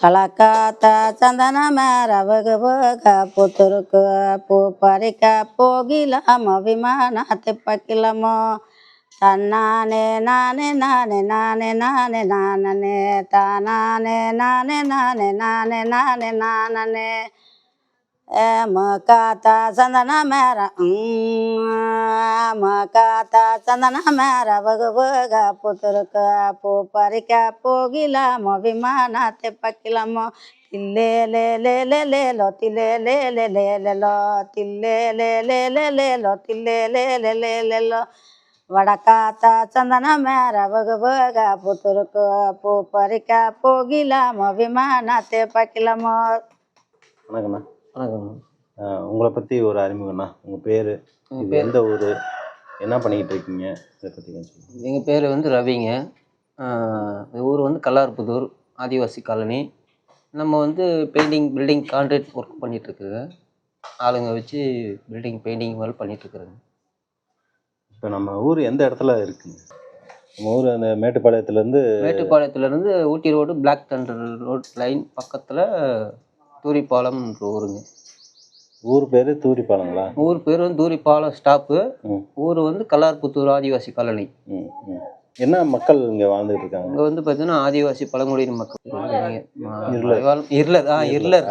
கலக்காத்த சந்தன மேரவுகு போக புத்துருக்கு பூ பறிக்க போகிலாமோ விமானத்தை பக்கிலமோ தன்னானே நானே நானே நானே நானே நானே தானானே நானே நானே நானே நானே நானே మకాత చందన మేర మకాత చందన మేర భగభగ పుతురు కాపు పరిక పోగిలము విమాన తెప్పకిలము తిల్లే లే లే లే లే లో తిల్లే లే లే లే లే లో తిల్లే లే లే లే లే లో తిల్లే లే లే లే లే లో వడకాత చందన మేర భగభగ పుతురు కాపు పరిక పోగిలము విమాన తెప్పకిలము வணக்கம். உங்களை பற்றி ஒரு அறிமுகம்ண்ணா. உங்கள் பேர் எந்த ஊர் என்ன பண்ணிக்கிட்டு இருக்கீங்க இதை பற்றி கொஞ்சம் எங்கள் பேர் வந்து ரவிங்க. ஊர் வந்து கல்லார்புதூர் ஆதிவாசி காலனி. நம்ம வந்து பெயிண்டிங் பில்டிங் கான்ட்ராக்ட் ஒர்க் பண்ணிகிட்ருக்குங்க ஆளுங்க வச்சு பில்டிங் பெயிண்டிங் மாதிரி பண்ணிகிட்ருக்குறேங்க இப்போ நம்ம ஊர் எந்த இடத்துல இருக்குங்க? நம்ம ஊர் அந்த மேட்டுப்பாளையத்துலேருந்து மேட்டுப்பாளையத்துலேருந்து Ooty road black thunder road line பக்கத்தில் தூரிப்பாலம்ன்ற ஊருங்க. ஊர் பேர் தூரிப்பாலங்களா? ஊர் பேர் வந்து தூரிப்பாலம் ஸ்டாப்பு. ஊர் வந்து கல்லார்புத்தூர் ஆதிவாசி காலனி. என்ன மக்கள் இங்கே வாழ்ந்துட்டு இருக்காங்க? இங்கே வந்து பார்த்தீங்கன்னா ஆதிவாசி பழங்குடியின மக்கள். இருளர். இருளர். ஆ இருளர்.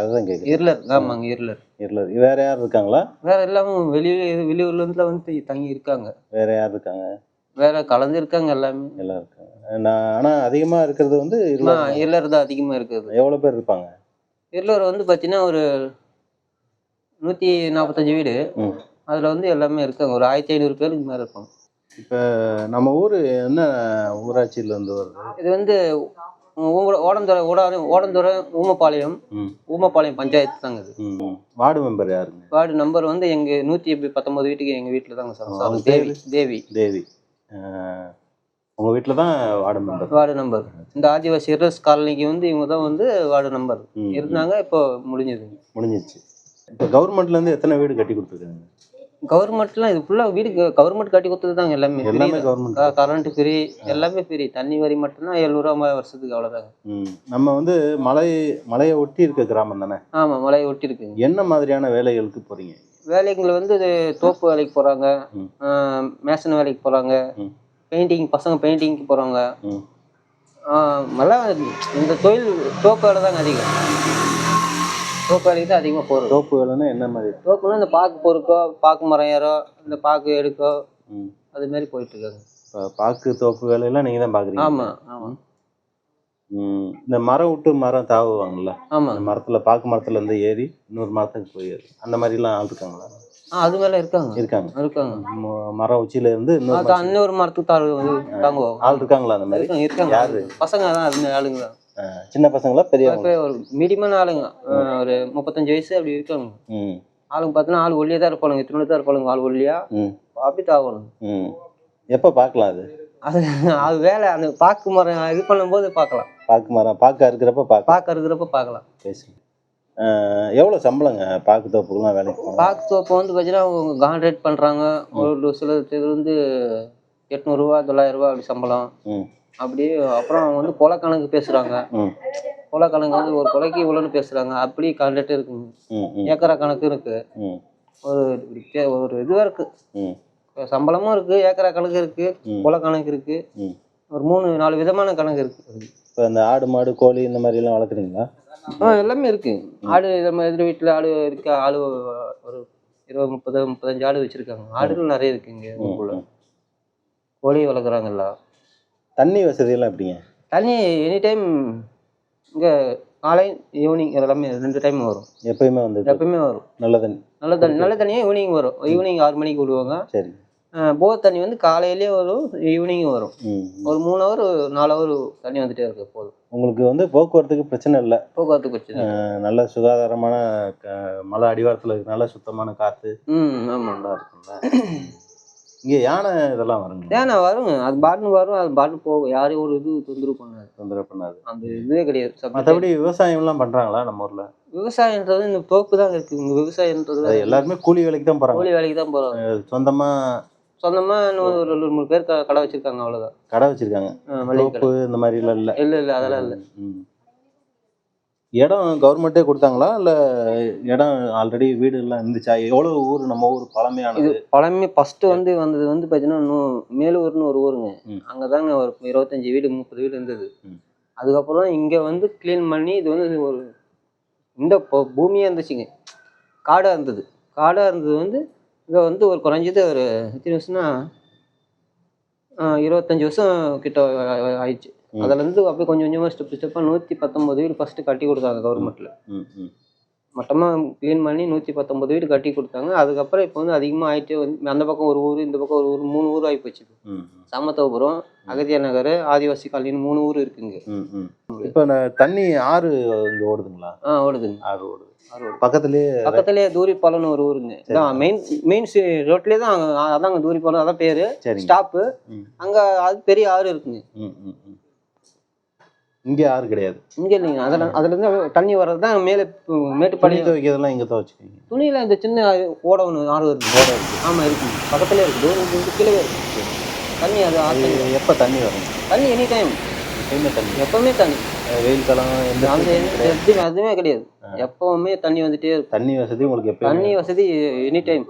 இருளர். ஆமாங்க இருளர். இல்லை வேற யார் இருக்காங்களா? வேற எல்லாமே வெளியூர் வெளியூர்லேருந்து வந்து தங்கி இருக்காங்க. வேற யார் இருக்காங்க? வேற கலந்து இருக்காங்க எல்லாமே. எல்லாம் இருக்காங்க. நான் ஆனால் அதிகமாக இருக்கிறது வந்து இருளர் தான். இருளர் அதிகமாக இருக்குது எவ்வளோ பேர் இருப்பாங்க? இருளர் வந்து பார்த்தீங்கன்னா ஒரு நூற்றி நாற்பத்தஞ்சு வீடு. அதில் வந்து எல்லாமே இருக்காங்க. ஒரு ஆயிரத்தி ஐநூறு பேருக்கு மேலே இருப்பாங்க இப்போ நம்ம ஊர் என்ன ஊராட்சியிலேருந்து வருது? இது வந்து ஓடந்துறை ஓடாது ஓடந்துறை ஊமப்பாளையம் ஊமப்பாளையம் பஞ்சாயத்து தாங்க இது. வார்டு மெம்பர் யாருங்க? வார்டு நம்பர் வந்து எங்கள் நூற்றி பத்தொம்பது வீட்டுக்கு எங்கள் வீட்டில் தாங்க சார் தேவி. தேவி. தேவி. உங்கள் வீட்டில் தான் வார்டு மெம்பர் வார்டு நம்பர் இந்த ஆதிவாசி இருளஸ் காலனிக்கு வந்து இவங்க தான் வந்து வார்டு நம்பர் இருந்தாங்க இப்போ முடிஞ்சதுங்க முடிஞ்சிச்சு. இப்போ கவர்மெண்ட்லேருந்து எத்தனை வீடு கட்டி கொடுத்துருக்காங்க? கவர்மெண்ட்லாம் இது ஃபுல்லாக வீடு கவர்மெண்ட் கட்டி கொடுத்தது தாங்க எல்லாமே எல்லாமே கவர்மெண்ட் கரண்ட் ஃப்ரீ எல்லாமே ஃப்ரீ தண்ணி வரி மட்டும்தான் எழுநூறுவா வருஷத்துக்கு அவ்வளோதாங்க நம்ம வந்து மலை மலையை ஒட்டி இருக்க கிராமம் தானே? ஆமாம் மலையை ஒட்டி இருக்குங்க என்ன மாதிரியான வேலைகளுக்கு போகிறீங்க வேலைங்களை வந்து தோப்பு வேலைக்கு போகிறாங்க. மேசன் வேலைக்கு போகிறாங்க. பெயிண்டிங் பசங்க பெயிண்டிங்க்கு போகிறாங்க ம். எல்லாம் இந்த தொழில் தோப்பு வேலை தாங்க அதிகம். தோப்பு வேலைக்கு தான் அதிகமாக போகிறது தோப்பு வேலைன்னா என்ன மாதிரி? தோப்புனா இந்த பாக்கு பொறுக்கோ பாக்கு மரம் ஏறோ இந்த பாக்கு எடுக்கோ ம். அது மாதிரி போயிட்டு இருக்காங்க. இப்போ பாக்கு தோப்பு வேலையெல்லாம் நீங்கள் தான் பார்க்குறீங்க ஆமாம் ஆமாம் இந்த மரம் விட்டு மரம் தாவுவாங்கல்ல? ஆமாம் மரத்தில் பாக்கு மரத்துல இருந்து ஏறி இன்னொரு மரத்துக்கு போய் ஏறு. அந்த மாதிரிலாம் ஆள் இருக்காங்களா அது மேலே இருக்காங்க. இருக்காங்க. இருக்காங்க. மரம் உச்சியில இருந்து இன்னொரு மரத்துக்கு- தாழ் வந்து தாங்குவோம் ஆள் இருக்காங்களா அந்த மாதிரி? இருக்காங்க யாரு? பசங்க தான் அது ஆளுங்க தான். சின்ன பசங்களா இப்போ ஒரு மீடியமான ஆளுங்க. ஒரு முப்பத்தஞ்சு வயசு அப்படி இருக்காங்க. ஆளுங்க பார்த்தீங்கன்னா ஆள் ஒல்லியாக தான் இருப்பானுங்க. இத்தனை தான் இருப்பானுங்க ஆள் ஒல்லியா? அப்படி தாகணும் எப்போ பார்க்கலாம் அது? அது அது வேலை. அந்த பாக்கு மரம் இது பண்ணும்போது பார்க்கலாம். பாக்கு மரம் பாக்கு பார்க்க பாக்கு இருக்கிறப்ப பார்க்கலாம். பேசுங்க. எவ்வளோ சம்பளங்க? பாக்கு தோப்புக்கெல்லாம் வேலைக்கு பாக்கு தோப்பு வந்து பார்த்தீங்கன்னா அவங்க கான்ட்ராக்ட் பண்ணுறாங்க ஒரு சில இது வந்து எட்நூறுரூவா தொள்ளாயிரரூவா அப்படி சம்பளம். அப்படி அப்புறம் அவங்க வந்து கொலை கணக்கு பேசுகிறாங்க கொலை கணக்கு வந்து ஒரு கொலைக்கு இவ்வளோன்னு பேசுகிறாங்க அப்படி கான்ட்ராக்ட் இருக்குங்க ம் ஏக்கரா கணக்கு இருக்கு. ம். ஒரு ஒரு இதுவாக இருக்கு. ம். சம்பளமும் இருக்கு ஏக்கரா கணக்கு இருக்கு ம். கொலை கணக்கு இருக்கு. ம். ஒரு மூணு நாலு விதமான கணக்கு இருக்கு. இப்போ இந்த ஆடு மாடு கோழி இந்த மாதிரி எல்லாம் வளர்க்குறீங்களா? ஆ எல்லாமே இருக்கு. ஆடு நம்ம எதிர் வீட்டில் ஆடு இருக்கு ஆடு ஒரு இருபது முப்பது முப்பத்தஞ்சு ஆடு வச்சிருக்காங்க. ஆடுகள் நிறைய இருக்கு இங்க ஊருக்குள்ள. கோழி வளர்க்குறாங்கல்ல. தண்ணி வசதியெல்லாம் எப்படிங்க? தண்ணி எனி டைம் இங்கே காலை ஈவினிங் எல்லாமே ரெண்டு டைம் வரும். எப்பயுமே வந்து எப்பயுமே வரும். நல்ல தண்ணி. நல்ல தண்ணி நல்ல தண்ணியே ஈவினிங் வரும். ஈவினிங் ஆறு மணிக்கு விடுவாங்க. சரி. போர் தண்ணி வந்து காலையிலேயே வரும் ஈவினிங்கும் வரும். ஒரு மூணு ஹவர் நாலு ஹவர் தண்ணி வந்துட்டே இருக்கு போதும். உங்களுக்கு வந்து போக்குவரத்துக்கு பிரச்சனை இல்லை. போக்குவரத்து பிரச்சனை. நல்ல சுகாதாரமான மலை அடிவாரத்தில் நல்ல சுத்தமான காற்று ம் நல்லா இருக்கும்ல இங்கே யானை இதெல்லாம் வருங்க ஏன்னா வருங்க. அது பாட்டுன்னு வரும். அது பாட்டுன்னு போகும். யாரையும் ஒரு இது தொந்தரவு பண்ணாது. தொந்தரவு பண்ணாது. அந்த இதுவே கிடையாது. மற்றபடி விவசாயம்லாம் பண்ணுறாங்களா நம்ம ஊரில்? விவசாயன்றது இந்த தோப்பு தான் இருக்கு. இங்க விவசாயன்றது எல்லாருமே கூலி வேலைக்கு தான் போகிறாங்க கூலி வேலைக்கு தான் போறாங்க. சொந்தமாக சொந்தமா இன்னும் ஒரு மூணு பேர் கடை வச்சிருக்காங்க அவ்வளவுதான். கடை வச்சிருக்காங்க. மளிகை இந்த மாதிரிலாம் இல்லை? இல்ல இல்ல அதெல்லாம் இல்ல. இடம் கவர்மெண்ட்டே கொடுத்தாங்களா? இல்லை இடம் ஆல்ரெடி வீடு எல்லாம் இருந்துச்சா? எவ்வளோ ஊர்? நம்ம ஊர் இது பழமையானது பழமை ஃபஸ்ட்டு வந்து வந்தது வந்து பார்த்தீங்கன்னா இன்னும் மேலூர்னு ஒரு ஊருங்க. ம். அங்கே தாங்க ஒரு இருபத்தஞ்சி வீடு முப்பது வீடு இருந்தது. அதுக்கப்புறம் இங்கே வந்து க்ளீன் பண்ணி இது வந்து ஒரு இந்த பொ- பூமியே இருந்துச்சுங்க. காடாக இருந்தது. காடாக இருந்தது வந்து இங்கே வந்து ஒரு குறைஞ்சது ஒரு எத்தனை வருஷம்னா இருபத்தஞ்சி வருஷம் கிட்ட ஆயிடுச்சு. அதுலேருந்து அப்படியே கொஞ்சம் கொஞ்சமாக ஸ்டெப் ஸ்டெப்பாக நூற்றி பத்தொம்பது வீடு ஃபஸ்ட்டு கட்டி கொடுத்தாங்க கவர்மெண்ட்டில் ம் ம் மொத்தமாக க்ளீன் பண்ணி நூற்றி பத்தொம்பது வீடு கட்டி கொடுத்தாங்க. அதுக்கப்புறம் இப்போ வந்து அதிகமாக ஆயிட்டே வந்து அந்த பக்கம் ஒரு ஊர் இந்த பக்கம் ஒரு ஊர் மூணு ஊர் ஆகி போச்சு. சாமத்தோபுரம் அகத்தியா நகர் ஆதிவாசி காலனின்னு மூணு ஊர் இருக்குங்க. இப்போ நான் தண்ணி ஆறு இங்கே ஓடுதுங்களா? ஆ ஓடுதுங்க. ஆறு ஓடுது ஆறு ஓடுது. பக்கத்துலேயே பக்கத்துலேயே தூரிப்பாலம்னு ஒரு ஊருங்க இதான் மெயின் மெயின் ரோட்லேயே தான் அதாங்க தூரிப்பாலம் அதான் பேர். ஸ்டாப்பு அங்கே அது பெரிய ஆறு இருக்குங்க. இங்கே ஆறு கிடையாது. இங்கே இல்லைங்க. அதில் அதுலேருந்து தண்ணி வர்றது தான் மேலே பனி மேட்டுப்பாளையம் துவைக்கிறதெல்லாம் இங்கே துவைச்சிக்கிங்க துணியில் இந்த சின்ன ஓட ஒன்று ஆறு வருது. ஓட இருக்கு ஆமாம் இருக்குங்க. பக்கத்துலேயே இருக்குது. இது கீழே இருக்கு. தண்ணி அது எப்போ தண்ணி வரும்? தண்ணி எனி டைம் எப்பயுமே தண்ணி. எப்பவுமே தண்ணி. வெயில் காலம் எந்த. எதுவுமே அதுவுமே கிடையாது. எப்பவுமே தண்ணி வந்துட்டே இருக்கும். தண்ணி வசதி உங்களுக்கு எப்பயுமே தண்ணி வசதி எனி டைம்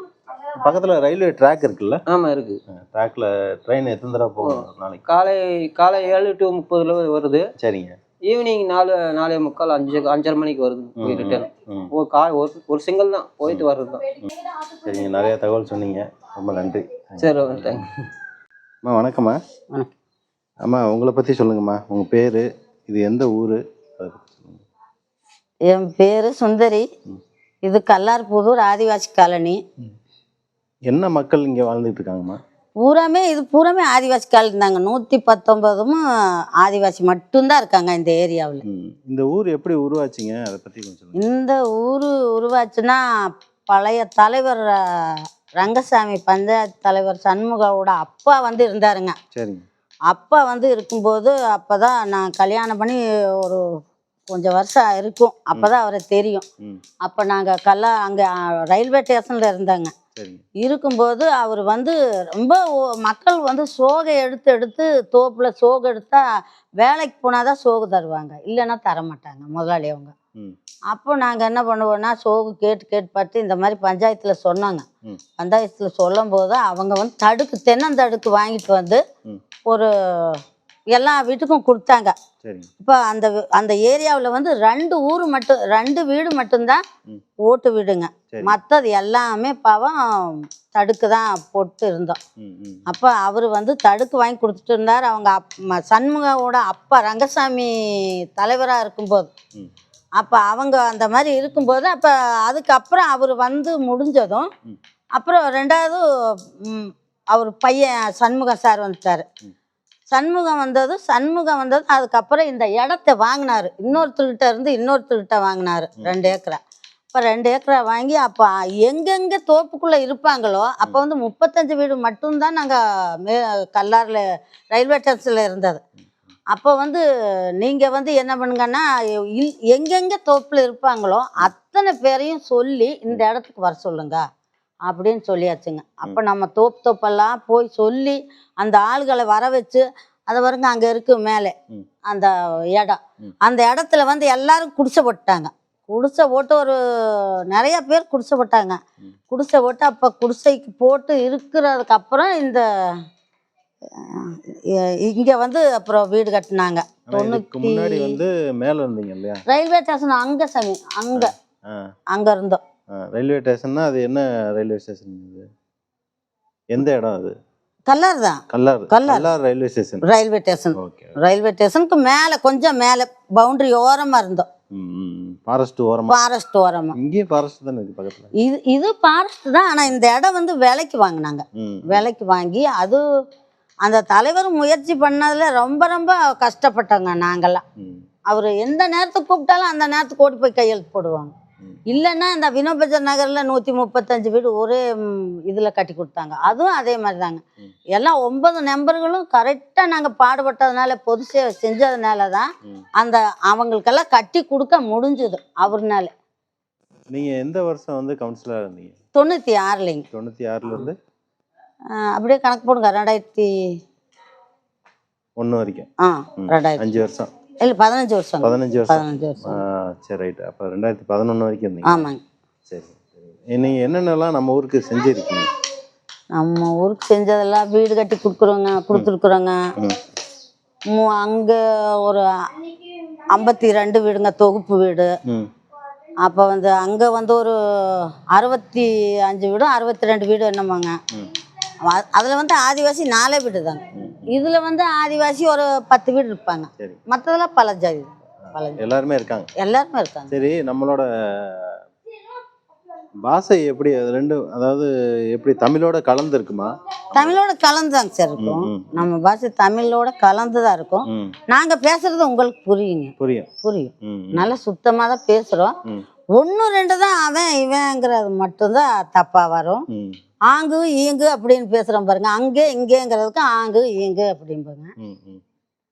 பக்கத்துல ரயில்வே ட்ராக் இருக்குல்ல? ஆமா இருக்கு. ட்ராக்ல ட்ரெயின் எத்தனை தடவை போகும் நாளைக்கு? காலை காலை ஏழு டு முப்பதுல வருது. சரிங்க. ஈவினிங் நாலு நாலே முக்கால் அஞ்சு அஞ்சரை மணிக்கு வருது. போய் ரிட்டர்ன் ஒரு கா ஒரு ஒரு சிங்கிள் தான். போயிட்டு வர்றது தான் சரிங்க நிறைய தகவல் சொன்னீங்க. ரொம்ப நன்றி. சரி தேங்க் அம்மா வணக்கம்மா. வணக்கம். அம்மா உங்களை பற்றி சொல்லுங்கம்மா. உங்கள் பேர்? இது எந்த ஊர்? என் பேர் சுந்தரி. இது கல்லார்புதூர் ஆதிவாசி காலனி. என்ன மக்கள் இங்கே வாழ்ந்துட்டு இருக்காங்கம்மா? பூராமே இது பூராமே ஆதிவாசி காலனி தாங்க. நூற்றி பத்தொன்பதும் ஆதிவாசி மட்டும்தான் இருக்காங்க இந்த ஏரியாவில். இந்த ஊர் எப்படி உருவாச்சுங்க? அதை பற்றி கொஞ்சம் இந்த ஊர் உருவாச்சுன்னா பழைய தலைவர் ரங்கசாமி பஞ்சாயத்து தலைவர் சண்முகாவோட அப்பா வந்து இருந்தாருங்க. சரிங்க. அப்பா வந்து இருக்கும்போது அப்போ தான் நான் கல்யாணம் பண்ணி ஒரு கொஞ்சம் வருஷம் இருக்கும் அப்போ தான் அவரை தெரியும். அப்போ நாங்கள் கல்லா அங்கே ரயில்வே ஸ்டேஷனில் இருந்தாங்க. இருக்கும்போது அவர் வந்து ரொம்ப மக்கள் வந்து சோகை எடுத்து எடுத்து தோப்பில் சோகு எடுத்தா வேலைக்கு போனால் தான் சோகு தருவாங்க. இல்லைன்னா தர மாட்டாங்க முதலாளி அவங்க. அப்போ நாங்கள் என்ன பண்ணுவோம்னா சோகு கேட்டு கேட்டு பார்த்து இந்த மாதிரி பஞ்சாயத்தில் சொன்னாங்க. பஞ்சாயத்தில் சொல்லும்போது அவங்க வந்து தடுக்கு தென்னந்தடுக்கு வாங்கிட்டு வந்து ஒரு எல்லா வீட்டுக்கும் கொடுத்தாங்க. இப்போ அந்த அந்த ஏரியாவில் வந்து ரெண்டு ஊர் மட்டும் ரெண்டு வீடு மட்டும்தான். ஓட்டு வீடுங்க. மற்றது எல்லாமே பாவம் தடுக்கு தான் போட்டு இருந்தோம். அப்போ அவர் வந்து தடுக்கு வாங்கி கொடுத்துட்டு இருந்தார். அவங்க அப் சண்முகாவோட அப்பா ரங்கசாமி தலைவராக இருக்கும்போது. அப்போ அவங்க அந்த மாதிரி இருக்கும்போது அப்போ அதுக்கப்புறம் அவர் வந்து முடிஞ்சதும். அப்புறம் ரெண்டாவது அவர் பையன் சண்முகம் சார் வந்துட்டார். சண்முகம் வந்தது சண்முகம் வந்தது அதுக்கப்புறம் இந்த இடத்த வாங்கினார். இன்னொருத்தர்கிட்ட இருந்து இன்னொருத்தர்கிட்ட வாங்கினார் ரெண்டு ஏக்கரா. இப்போ ரெண்டு ஏக்கரா வாங்கி அப்போ எங்கெங்கே தோப்புக்குள்ளே இருப்பாங்களோ அப்போ வந்து முப்பத்தஞ்சு வீடு மட்டும்தான் நாங்கள் மே கல்லாரில் ரயில்வே ஸ்டேஷனில் இருந்தது. அப்போ வந்து நீங்கள் வந்து என்ன பண்ணுங்கன்னா இல் எங்கெங்கே தோப்பில் இருப்பாங்களோ அத்தனை பேரையும் சொல்லி இந்த இடத்துக்கு வர சொல்லுங்க. அப்படின்னு சொல்லியாச்சுங்க. அப்போ நம்ம தோப்பு தோப்பெல்லாம் போய் சொல்லி அந்த ஆளுகளை வர வச்சு அதை வருங்க அங்கே இருக்கு மேலே. அந்த இடம். அந்த இடத்துல வந்து எல்லாரும் குடிசை போட்டாங்க. குடிசை போட்டு ஒரு நிறைய பேர் குடிசை போட்டாங்க. குடிசை போட்டு அப்போ குடிசைக்கு போட்டு இருக்கிறதுக்கு அப்புறம் இந்த இங்கே வந்து அப்புறம் வீடு கட்டினாங்க. முன்னாடி வந்து மேலே இருந்தீங்க இல்லையா? ரயில்வே ஸ்டேஷன் அங்கே சாமி அங்கே. அங்கே இருந்தோம். ரயில்வே ஸ்டேஷன்னா அது என்ன ரயில்வே ஸ்டேஷன் இது? எந்த இடம் அது? கல்லார் தான். Kallar. Kallar. Railway station. Railway station. Okay railway ஸ்டேஷனுக்கு மேலே கொஞ்சம் மேலே பவுண்டரி ஓரமாக இருந்தோம். ஃபாரஸ்ட் ஓரமா? ஃபாரஸ்ட் ஓரமாக இங்கேயும் ஃபாரஸ்ட் தானே இருக்கு பக்கத்துல? இது இது ஃபாரஸ்ட் தான். ஆனால் இந்த இடம் வந்து விலைக்கு வாங்கினாங்க. விலைக்கு வாங்கி அது அந்த தலைவர் முயற்சி பண்ணதுல ரொம்ப ரொம்ப கஷ்டப்பட்டோங்க நாங்கெல்லாம். ம். அவர் எந்த நேரத்துக்கு கூப்பிட்டாலும் அந்த நேரத்துக்கு ஓடி போய் கையெழுத்து போடுவாங்க. இல்லைன்னா இந்த வினோபஜர் நகரில் நூற்றி முப்பத்தஞ்சு வீடு ஒரே இதில் கட்டி கொடுத்தாங்க. அதுவும் அதே மாதிரி தாங்க. எல்லாம் ஒன்பது நம்பர்களும் கரெக்டாக நாங்கள் பாடுபட்டதுனால பொது சேவை செஞ்சதுனால தான். அந்த அவங்களுக்கெல்லாம் கட்டி கொடுக்க முடிஞ்சுது அவர்னால. நீங்க எந்த வருஷம் வந்து கவுன்சிலரா இருந்தீங்க? தொண்ணூற்றி ஆறுலைங்க. தொண்ணூத்தி ஆறுல இருந்து ஆஹ் அப்படியே கணக்கு போடுங்க. ரெண்டாயிரத்தி ஒன்று வரைக்கும். ஆ. ரெண்டாயிரத்தி அஞ்சு வருஷம். இல்லை பதினஞ்சு வருஷம் பதினஞ்சு வருஷம். பதினஞ்சு வருஷம் சரி ரைட் அப்போ ரெண்டாயிரத்தி பதினொன்று வரைக்கும் இருந்தீங்க. ஆமாங்க. சரி சரி. நீங்கள் என்னென்னலாம் நம்ம ஊருக்கு செஞ்சுருக்கீங்க? நம்ம ஊருக்கு செஞ்சதெல்லாம் வீடு கட்டி கொடுக்குறோங்க கொடுத்துருக்குறோங்க. ம் அங்கே ஒரு ஐம்பத்தி ரெண்டு வீடுங்க தொகுப்பு வீடு. அப்போ வந்து அங்கே வந்து ஒரு அறுபத்தி அஞ்சு வீடு அறுபத்தி ரெண்டு வீடு என்னமாங்க. அதில் வந்து ஆதிவாசி நாலே வீடு தாங்க இதில் வந்து ஆதிவாசி ஒரு பத்து வீடு இருப்பாங்க. மற்றதெல்லாம் பல ஜாதி தான். எல்லாருமே இருக்காங்க. எல்லாருமே இருக்காங்க. சரி நம்மளோட பாஷை எப்படி அது ரெண்டு அதாவது எப்படி தமிழோட கலந்து இருக்குமா தமிழோட கலந்துதாங்க சார் இருக்கும். நம்ம பாஷை தமிழோட கலந்து தான் இருக்கும். ம். நாங்கள் பேசுறது உங்களுக்கு புரியுங்க. புரியும். புரியும். நல்லா சுத்தமாக தான் பேசுகிறோம் ம். ஒன்று ரெண்டு தான் அவன் இவங்கிறது மட்டும்தான் தப்பாக வரும். ஆங்கு ஈங்கு அப்படின்னு பேசுகிறோம் பாருங்க. அங்கே இங்கேங்கிறதுக்கு ஆங்கு ஈங்கு அப்படிம்பாங்க ம் ம்.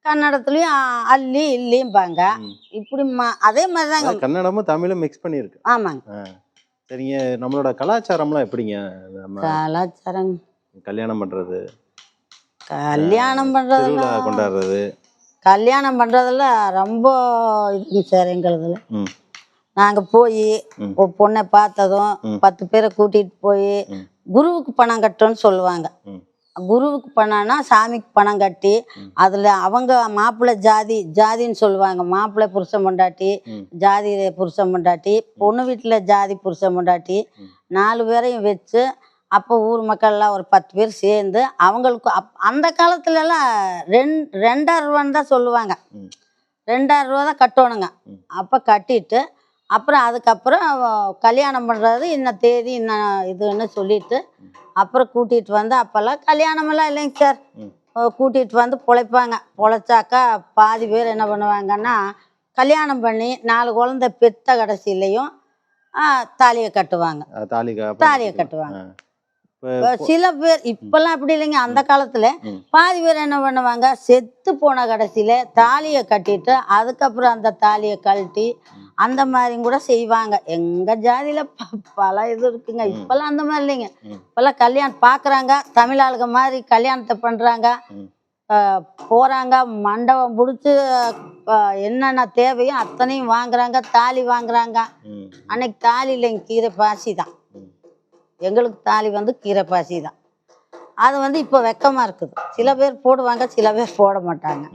கன்னடத்துலேயும் அள்ளி இல்லிம்பாங்க. இப்படி அதே மாதிரி தாங்க கன்னடமும் தமிழும் மிக்ஸ் பண்ணியிருக்கு. ஆமாங்க. சரிங்க நம்மளோட கலாச்சாரம்லாம் எப்படிங்க? கலாச்சாரம். கல்யாணம் பண்ணுறது கல்யாணம் பண்ணுறதுல கொண்டாடுறது. கல்யாணம் பண்ணுறதுல ரொம்ப இதுங்க சார் எங்களுதுல. ம். நாங்கள் போய். ஒரு பொண்ணை பார்த்ததும். பத்து பேரை கூட்டிகிட்டு போய். குருவுக்கு பணம் கட்டுன்னு சொல்லுவாங்க. குருவுக்கு பணம்னா சாமிக்கு பணம் கட்டி. அதில் அவங்க மாப்பிள்ளை ஜாதி ஜாதின்னு சொல்லுவாங்க மாப்பிள்ளை புருஷன் பொண்டாட்டி. ஜாதி புருஷன் பொண்டாட்டி பொண்ணு வீட்டில் ஜாதி புருஷன் பொண்டாட்டி. நாலு பேரையும் வச்சு அப்போ ஊர் மக்கள்லாம் ஒரு பத்து பேர் சேர்ந்து அவங்களுக்கு அப் அந்த காலத்துலலாம் ரெண் ரெண்டாயிரம் ரூபான்னு தான் சொல்லுவாங்க. ரெண்டாயிரம் ரூபா தான் கட்டணுங்க. அப்போ கட்டிட்டு அப்புறம் அதுக்கப்புறம் கல்யாணம் பண்ணுறது இன்ன தேதி இன்ன இதுன்னு சொல்லிட்டு அப்புறம் கூட்டிகிட்டு வந்து அப்போல்லாம் கல்யாணமெல்லாம் இல்லைங்க சார். கூட்டிகிட்டு வந்து பொழைப்பாங்க. பொழைச்சாக்கா பாதி பேர் என்ன பண்ணுவாங்கன்னா கல்யாணம் பண்ணி நாலு குழந்தை பெத்த கடைசியிலையும் தாலியை கட்டுவாங்க. தாலியை கட்டுவாங்க. சில பேர் இப்பெல்லாம் அப்படி இல்லைங்க. அந்த காலத்துல. பாதி பேர் என்ன பண்ணுவாங்க? செத்து போன கடைசியில தாலியை கட்டிட்டு அதுக்கப்புறம் அந்த தாலியை கழட்டி அந்த மாதிரி கூட செய்வாங்க. எங்க ஜாதியில பல இது இருக்குங்க. இப்பெல்லாம் அந்த மாதிரி இல்லைங்க. இப்பெல்லாம் கல்யாணம் பாக்குறாங்க. தமிழ் ஆளுங்க மாதிரி கல்யாணத்தை பண்றாங்க. போறாங்க. மண்டபம் பிடிச்சி என்னென்ன தேவையோ அத்தனையும் வாங்குறாங்க. தாலி வாங்குறாங்க. அன்னைக்கு தாலி இல்லைங்க. கீரை பாசி தான். எங்களுக்கு தாலி வந்து கீரை பாசி தான். அது வந்து இப்போ வெக்கமாக இருக்குது. சில பேர் போடுவாங்க சில பேர் போட மாட்டாங்க.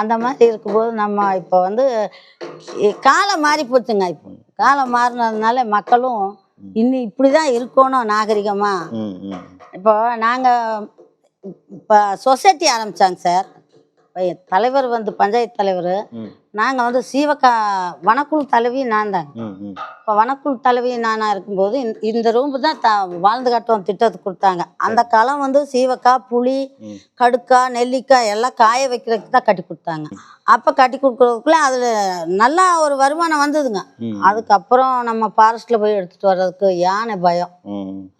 அந்த மாதிரி இருக்கும்போது நம்ம இப்போ வந்து காலம் மாறி போச்சுங்க இப்போ. காலம் மாறினதுனால மக்களும் இன்னும் இப்படி தான் இருக்கணும் நாகரிகமாக. இப்போ நாங்கள் இப்போ சொசைட்டி ஆரம்பித்தாங்க சார். தலைவர் வந்து பஞ்சாயத்து தலைவர். நாங்கள் வந்து சீவக்கா வனக்குழு தலைவி நான் தாங்க. இப்போ வனக்குழு தலைவி நானாக இருக்கும்போது இந்த- ரூம்பு தான் த வாழ்ந்து காட்டுவோம் திட்டத்துக்கு கொடுத்தாங்க அந்த களம் வந்து சீவக்காய் புளி. கடுக்காய் நெல்லிக்காய் எல்லாம் காய வைக்கிறதுக்கு தான் கட்டி கொடுத்தாங்க அப்போ கட்டி கொடுக்குறதுக்குள்ள அதில் நல்லா ஒரு வருமானம் வந்ததுங்க. அதுக்கப்புறம் நம்ம ஃபாரஸ்ட்டில் போய் எடுத்துகிட்டு வர்றதுக்கு யானை பயம்.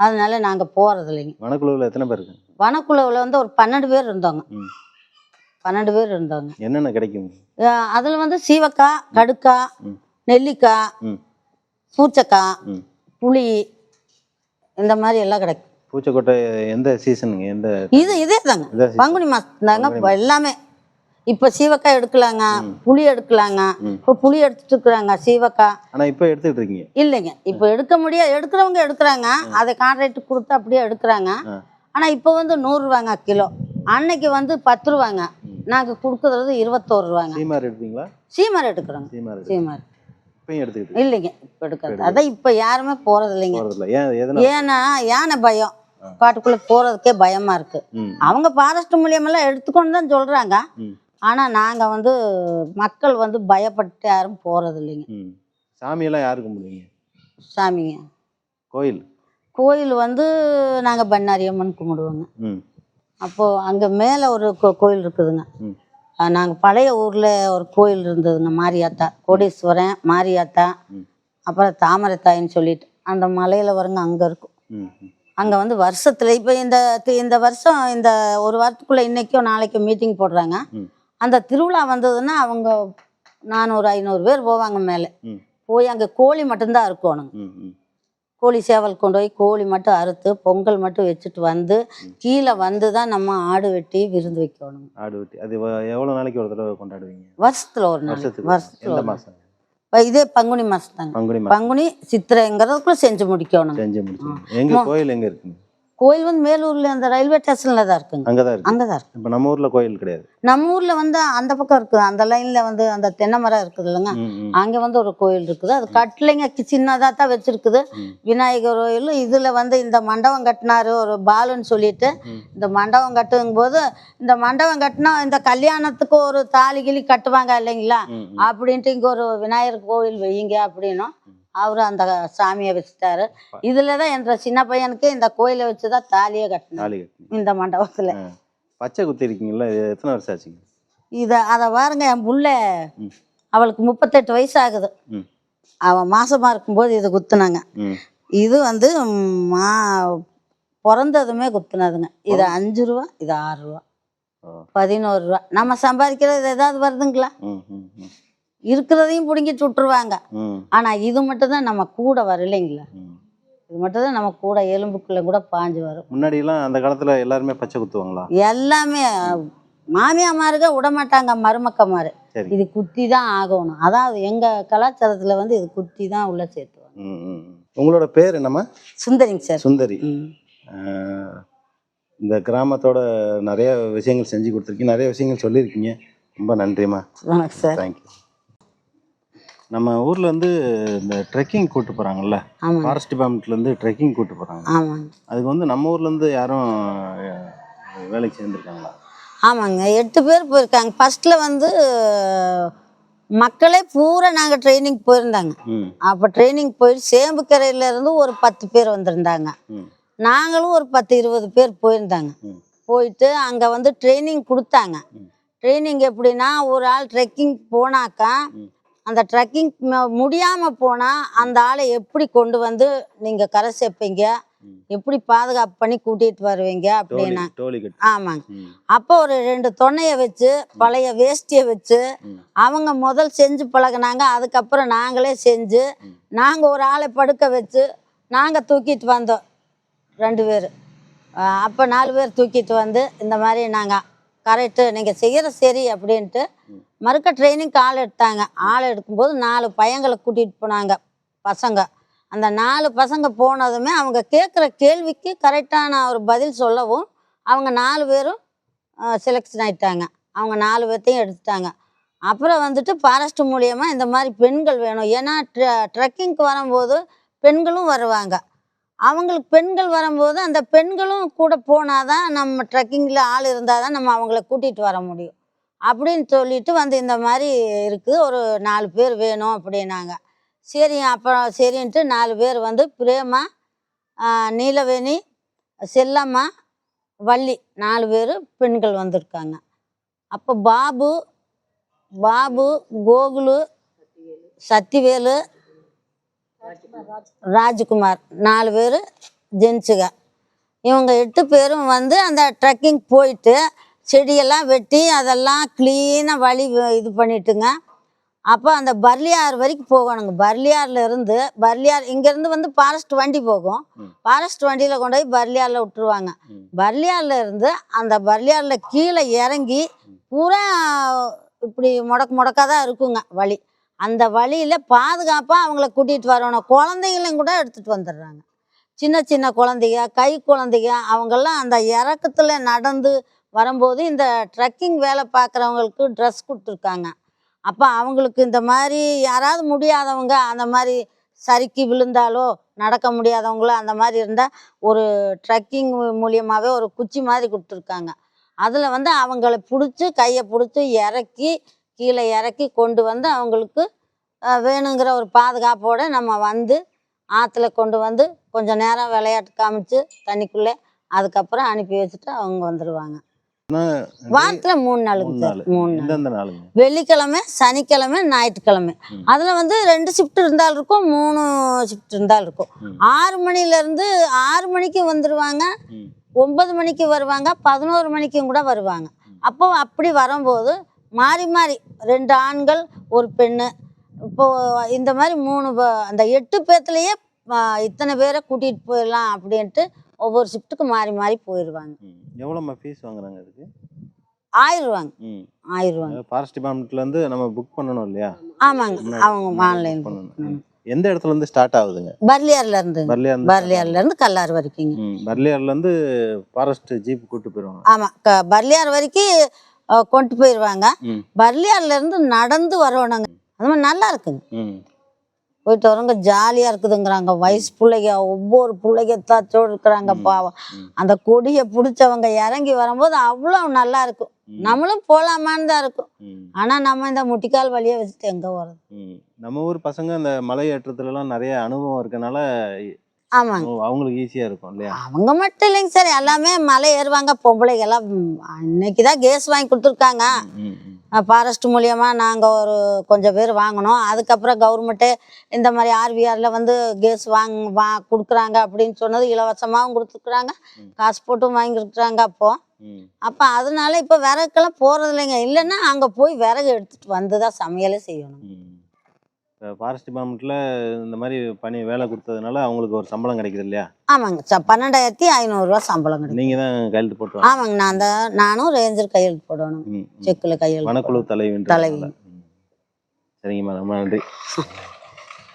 அதனால நாங்கள் போகிறது இல்லைங்க வனக்குழுவில் எத்தனை பேர் வனக்குழுவில் வந்து ஒரு பன்னெண்டு பேர் இருந்தோங்க. பன்னெண்டு பேர் இருந்தோங்க. என்னென்ன கிடைக்கும்? அதில் வந்து சீவக்காய் கடுக்காய். நெல்லிக்காய். பூச்சக்காய். புளி இந்த மாதிரி எல்லாம் கிடைக்கும். பூச்சக்கொட்டை எந்த சீசனுங்க எந்த இது இதே தாங்க. பங்குனி மாதம் தாங்க எல்லாமே. இப்போ சீவக்காய் எடுக்கலாங்க. புளி எடுக்கலாங்க. இப்போ புளி எடுத்துட்டு இருக்கிறாங்க சீவக்காய் ஆனா இப்போ எடுத்துக்கிட்டு இருக்கீங்க இல்லைங்க. இப்போ எடுக்க முடியாது எடுக்கிறவங்க எடுக்கிறாங்க. அதை கான்ட்ராக்ட் கொடுத்து அப்படியே எடுக்கிறாங்க. ஆனால் இப்போ வந்து நூறுரூவாங்க கிலோ. அன்னைக்கு வந்து பத்து ரூபாங்க. நாங்கள் கொடுக்குறது இருபத்தோரு ரூபாங்க. சீமார் எடுப்பீங்களா சீமர் எடுக்கிறோங்க. சீமார். சீமர். இல்லைங்க இப்போ எடுக்கிறது. அதான் இப்போ யாருமே போகிறது இல்லைங்க. ஏன்னா யானை பயம். காட்டுக்குள்ளே போகிறதுக்கே பயமாக இருக்குது ம். அவங்க ஃபாரஸ்ட் மூலியமெல்லாம் எடுத்துக்கொண்டு தான் சொல்கிறாங்க. ஆனால் நாங்கள் வந்து மக்கள் வந்து பயப்பட்டு யாரும் போகிறது இல்லைங்க. சாமியெல்லாம் யாரு கும்பிடுவீங்க? சாமிங்க. கோயில்? கோயில் வந்து நாங்கள் பண்ணாரியம்மன் கும்பிடுவோங்க. அப்போது அங்கே மேலே ஒரு கோ- கோயில் இருக்குதுங்க. ம். நாங்கள் பழைய ஊரில் ஒரு கோயில் இருந்ததுங்க மாரியாத்தா. கோடீஸ்வரன் மாரியாத்தா. ம். அப்புறம் தாமரைத்தாயின்னு சொல்லிட்டு அந்த மலையில் வருங்க அங்கே இருக்கும். ம் ம். அங்கே வந்து வருஷத்தில் இப்போ இந்த தி- இந்த வருஷம் இந்த ஒரு வாரத்துக்குள்ளே இன்றைக்கோ நாளைக்கோ மீட்டிங் போடுறாங்க. ம். அந்த திருவிழா வந்ததுன்னா அவங்க நானூறு ஐநூறு பேர் போவாங்க மேலே. ம். போய் அங்கே கோழி மட்டும்தான் இருக்கணுங்க. ம் ம். கோழி சேவல் கொண்டு போய் கோழி மட்டும் அறுத்து பொங்கல் மட்டும் வச்சுட்டு வந்து கீழே வந்து தான் நம்ம ஆடு வெட்டி விருந்து வைக்கணும். ஆடு வெட்டி. அது எவ்வளவு நாளைக்கு ஒரு தடவை கொண்டாடுவீங்க? வருஷத்துல ஒரு நாள். வருஷத்துல இப்ப இதே பங்குனி மாசம் தாங்க பங்குனி பங்குனி சித்திரைங்கிறதுக்குள்ள செஞ்சு முடிக்கணும். செஞ்சு முடிச்சு எங்க கோயில் எங்க இருக்குங்க? கோயில் வந்து மேலூர்ல அந்த ரயில்வே ஸ்டேஷன்ல தான் இருக்குங்க. அங்கதான் இருக்கு. அங்கதான் இருக்கு. இப்ப நம்ம ஊர்ல கோயில் கிடையாது. நம்ம ஊர்ல வந்து அந்த பக்கம் இருக்குது அந்த லைன்ல வந்து அந்த தென்னை மரம் இருக்குது இல்லைங்க. அங்க வந்து ஒரு கோயில் இருக்குது. அது கட்டளைங்க சின்னதா தான் வச்சிருக்குது. விநாயகர் கோயில் இதுல வந்து இந்த மண்டபம் கட்டினாரு ஒரு பாலுன்னு சொல்லிட்டு. இந்த மண்டபம் கட்டும் போது இந்த மண்டபம் கட்டினா இந்த கல்யாணத்துக்கு ஒரு தாலி கிளி கட்டுவாங்க இல்லைங்களா. அப்படின்ட்டு இங்க ஒரு விநாயகர் கோவில் வையுங்க அப்படின்னும். அவரு அந்த சாமியை வச்சுட்டாரு. இதுல தான் என்ற சின்ன பையனுக்கு இந்த கோயிலை வச்சுதான் தாலியே கட்டினார் தாலி கட்டி இந்த மண்டபத்துல. பச்சை குத்தி இருக்கீங்களா? இது எத்தனை வருஷம் ஆச்சுங்க? இத அதை பாருங்க என் புள்ள. அவளுக்கு முப்பத்தெட்டு வயசு ஆகுது அவன் மாசமா இருக்கும்போது இது குத்துனாங்க. இது வந்து ம், பிறந்ததுமே குத்துனதுங்க. இது அஞ்சு ரூபா இது ஆறு ரூபா. பதினோரு ரூபா. நம்ம சம்பாதிக்கிறது ஏதாவது வருதுங்களா? இருக்கிறதையும் பிடுங்கிட்டு விட்டுருவாங்க. ம் ஆனா இது மட்டும் தான் நம்ம கூட வரலைங்களா. இது மட்டும் தான் நம்ம கூட எலும்புக்குள்ள கூட பாஞ்சு வரும். முன்னாடி எல்லாம் அந்த காலத்துல எல்லாருமே பச்சை குத்துவாங்களா? எல்லாமே மாமியாமாருக விட மாட்டாங்க மருமக்கமாரு இது குத்தி தான் ஆகணும். அதாவது எங்க கலாச்சாரத்துல வந்து இது குத்தி தான் உள்ள சேர்த்துவாங்க. உங்களோட பேர் என்னம்மா? சுந்தரிங்க சார். சுந்தரி. இந்த கிராமத்தோட நிறைய விஷயங்கள் செஞ்சு கொடுத்துருக்கீங்க. நிறைய விஷயங்கள் சொல்லியிருக்கீங்க. ரொம்ப நன்றிம்மா. வணக்கம் சார். தேங்க்யூ நம்ம ஊர்ல இருந்து இந்த ட்ரெக்கிங் கூட்டு போறாங்கல்ல ஃபாரஸ்ட் டிபார்ட்மெண்ட்ல இருந்து ட்ரெக்கிங் கூட்டு போறாங்க. ஆமாங்க. அதுக்கு வந்து நம்ம ஊர்ல இருந்து யாரும் வேலைக்கு சேர்ந்துருக்காங்களா? ஆமாங்க. எட்டு பேர் போயிருக்காங்க. ஃபர்ஸ்ட்ல வந்து மக்களே பூரா நாங்கள் ட்ரைனிங் போயிருந்தாங்க. அப்போ ட்ரைனிங் போயிட்டு சேம்புக்கரையில இருந்து ஒரு பத்து பேர் வந்திருந்தாங்க. நாங்களும் ஒரு பத்து இருபது பேர் போயிருந்தாங்க. போயிட்டு அங்கே வந்து ட்ரைனிங் கொடுத்தாங்க. ட்ரைனிங் எப்படின்னா ஒரு ஆள் ட்ரெக்கிங் போனாக்கா. அந்த ட்ரெக்கிங் முடியாமல் போனால் அந்த ஆளை எப்படி கொண்டு வந்து நீங்கள் கரை சேர்ப்பீங்க. எப்படி பாதுகாப்பு பண்ணி கூட்டிகிட்டு வருவீங்க அப்படின்னா? ஆமாங்க. அப்போ ஒரு ரெண்டு தொன்னையை வச்சு பழைய வேஷ்டியை வச்சு. அவங்க முதல் செஞ்சு பழகுனாங்க அதுக்கப்புறம் நாங்களே செஞ்சு. நாங்கள் ஒரு ஆளை படுக்க வச்சு நாங்கள் தூக்கிட்டு வந்தோம். ரெண்டு பேர். அப்போ நாலு பேர் தூக்கிட்டு வந்து இந்த மாதிரி நாங்கள் கரெக்டு. நீங்கள் செய்கிற சரி அப்படின்ட்டு. மறுக்க ட்ரைனிங்க்கு ஆள் எடுத்தாங்க. ஆள் எடுக்கும்போது நாலு பையங்களை கூட்டிகிட்டு போனாங்க பசங்க. அந்த நாலு பசங்க போனதுமே அவங்க கேட்குற கேள்விக்கு கரெக்டான ஒரு பதில் சொல்லவும் அவங்க நாலு பேரும் செலெக்ஷன் ஆயிட்டாங்க. அவங்க நாலு பேர்த்தையும் எடுத்துட்டாங்க. அப்புறம் வந்துட்டு ஃபாரஸ்ட் மூலியமா இந்த மாதிரி பெண்கள் வேணும். ஏன்னா ட்ரெக்கிங்க்கு வரும்போது பெண்களும் வருவாங்க. அவங்களுக்கு பெண்கள் வரும்போது அந்த பெண்களும் கூட போனாதான் நம்ம ட்ரெக்கிங்கில் ஆள் இருந்தால் தான் நம்ம அவங்கள கூட்டிகிட்டு வர முடியும். அப்படின்னு சொல்லிட்டு வந்து இந்த மாதிரி இருக்குது ஒரு நாலு பேர் வேணும் அப்படின்னாங்க. சரி அப்புறம் சரின்ட்டு நாலு பேர் வந்து பிரேமா நீலவேணி செல்லம்மா வள்ளி நாலு பேர் பெண்கள் வந்திருக்காங்க. அப்போ பாபு பாபு கோகுலு சத்திவேலு ராஜ்குமார். நாலு பேர் ஜென்ஸுங்க. இவங்க எட்டு பேரும் வந்து அந்த ட்ரெக்கிங் போயிட்டு செடியெல்லாம் வெட்டி அதெல்லாம் க்ளீனாக வழி இது பண்ணிட்டுங்க. அப்போ அந்த பர்லியார் வரைக்கும் போகணுங்க. பர்லியார்ல இருந்து பர்லியார் இங்கேருந்து வந்து ஃபாரஸ்ட் வண்டி போகும். ஃபாரஸ்ட் வண்டியில் கொண்டு போய் பர்லியாரில் விட்டுருவாங்க. ம். பர்லியார்ல இருந்து அந்த பர்லியாரில் கீழே இறங்கி பூரா இப்படி முடக்கு முடக்காக தான் இருக்குங்க வழி. அந்த வழியில் பாதுகாப்பாக அவங்கள கூட்டிகிட்டு வரணும். குழந்தைங்களையும் கூட எடுத்துகிட்டு வந்துடுறாங்க. சின்ன சின்ன குழந்தைங்க கை குழந்தைங்க அவங்கெல்லாம் அந்த இறக்கத்தில் நடந்து வரும்போது இந்த ட்ரெக்கிங் வேலை பார்க்குறவங்களுக்கு ட்ரெஸ் கொடுத்துருக்காங்க. அப்போ அவங்களுக்கு இந்த மாதிரி யாராவது முடியாதவங்க அந்த மாதிரி சறுக்கி விழுந்தாலோ நடக்க முடியாதவங்களோ அந்த மாதிரி இருந்தால் ஒரு ட்ரெக்கிங் மூலியமாகவே ஒரு குச்சி மாதிரி கொடுத்துருக்காங்க. அதில் வந்து அவங்கள பிடிச்சி கையை பிடிச்சி இறக்கி கீழே இறக்கி கொண்டு வந்து அவங்களுக்கு வேணுங்கிற ஒரு பாதுகாப்போடு நம்ம வந்து ஆற்றுல கொண்டு வந்து கொஞ்சம் நேரம் விளையாட்டு காமிச்சு தண்ணிக்குள்ளே அதுக்கப்புறம் அனுப்பி வச்சுட்டு அவங்க வந்துடுவாங்க வாரத்தில் மூணு நாளுங்க மூணு சார் நாள். மூணு வெள்ளிக்கிழமை சனிக்கிழமை ஞாயிற்றுக்கிழமை. அதில் வந்து ரெண்டு ஷிஃப்ட் இருந்தாலும் இருக்கும் மூணு ஷிஃப்ட் இருந்தாலும் இருக்கும். ஆறு மணிலேருந்து ஆறு மணிக்கு வந்துடுவாங்க ம். ஒன்பது மணிக்கு வருவாங்க பதினோரு மணிக்கும் கூட வருவாங்க. அப்போ அப்படி வரும்போது மாறி மாறி ரெண்டு ஆண்கள் ஒரு பெண்ணு. இப்போ இந்த மாதிரி மூணு அந்த எட்டு பேர்த்துலேயே இத்தனை பேரை கூட்டிகிட்டு போயிடலாம் அப்படின்ட்டு ஒவ்வொரு ஷிஃப்ட்டுக்கு மாறி மாறி போயிடுவாங்க எவ்வளோம்மா ஃபீஸ் வாங்குறாங்க அதுக்கு? ஆயிடுவாங்க ம். ஆயிடுவாங்க ஃபாரஸ்ட் டிபார்ட்மெண்ட்லேருந்து நம்ம புக் பண்ணணும் இல்லையா? ஆமாங்க. அவங்க ஆன்லைன் பண்ணணும். எந்த இடத்துல இருந்து ஸ்டார்ட் ஆகுதுங்க? பர்லியார்ல இருந்து பர்லியார் இருந்து பர்லியார்ல இருந்து கல்லார் வரைக்குங்க பர்லியார்ல இருந்து ஃபாரஸ்ட் ஜீப் கூட்டு போயிருவாங்க ஆமா. பர்லியார் வரைக்கும் கொண்டு போயிடுவாங்க பர்லியார்ல இருந்து நடந்து வரணுங்க அது மாதிரி நல்லா இருக்குங்க. போயிட்டு வரவங்க ஜாலியா இருக்குதுங்கிறாங்க. வயசு பிள்ளைங்க ஒவ்வொரு பிள்ளைங்க தாச்சோடு இருக்கிறாங்க. பாவம். அந்த கொடியை பிடிச்சவங்க இறங்கி வரும்போது அவ்வளோ நல்லா இருக்கும். நம்மளும் போலாமான்னு தான் இருக்கும். ஆனா நம்ம இந்த முட்டிக்கால் வழியை வச்சுட்டு எங்க வர்றது ம். நம்ம ஊர் பசங்க அந்த மலை ஏற்றத்துலலாம் நிறைய அனுபவம் இருக்கனால ஆமாங்க. அவங்களுக்கு ஈஸியா இருக்கும் இல்லையா? அவங்க மட்டும் இல்லைங்க சார். எல்லாமே மலை ஏறுவாங்க பொம்பளைங்க எல்லாம் இன்னைக்கு தான் கேஸ் வாங்கி கொடுத்துருக்காங்க. ஃபாரஸ்ட் மூலியமா நாங்கள் ஒரு கொஞ்சம் பேர் வாங்கினோம். அதுக்கப்புறம் கவர்மெண்ட்டு இந்த மாதிரி ஆர்விஆரில் வந்து கேஸ் வாங்க வா கொடுக்குறாங்க அப்படின்னு சொன்னது இலவசமாகவும் கொடுத்துருக்குறாங்க. காசு போட்டும் வாங்கியிருக்கிறாங்க அப்போ. ம். அப்போ அதனால இப்போ விறகுக்கெல்லாம் போகிறது இல்லைங்க இல்லைன்னா அங்கே போய் விறகு எடுத்துட்டு வந்து தான் சமையலே செய்யணும். இப்போ ஃபாரஸ்ட் டிபார்ட்மெண்ட்டில் இந்த மாதிரி பணி வேலை கொடுத்ததுனால அவங்களுக்கு ஒரு சம்பளம் கிடைக்குது இல்லையா? ஆமாங்க ச பன்னெண்டாயிரத்தி ஐநூறுரூவா சம்பளம் கிடைக்கும் நீங்கள் தான் கையெழுத்து போட்டு ஆமாங்க நான் தான் நானும் ரேஞ்சர் கையெழுத்து போடணும். செக்கில் கையெழுத்து வனக்குழு தலைவி. தலைவி. சரிங்கம்மா ரொம்ப நன்றி.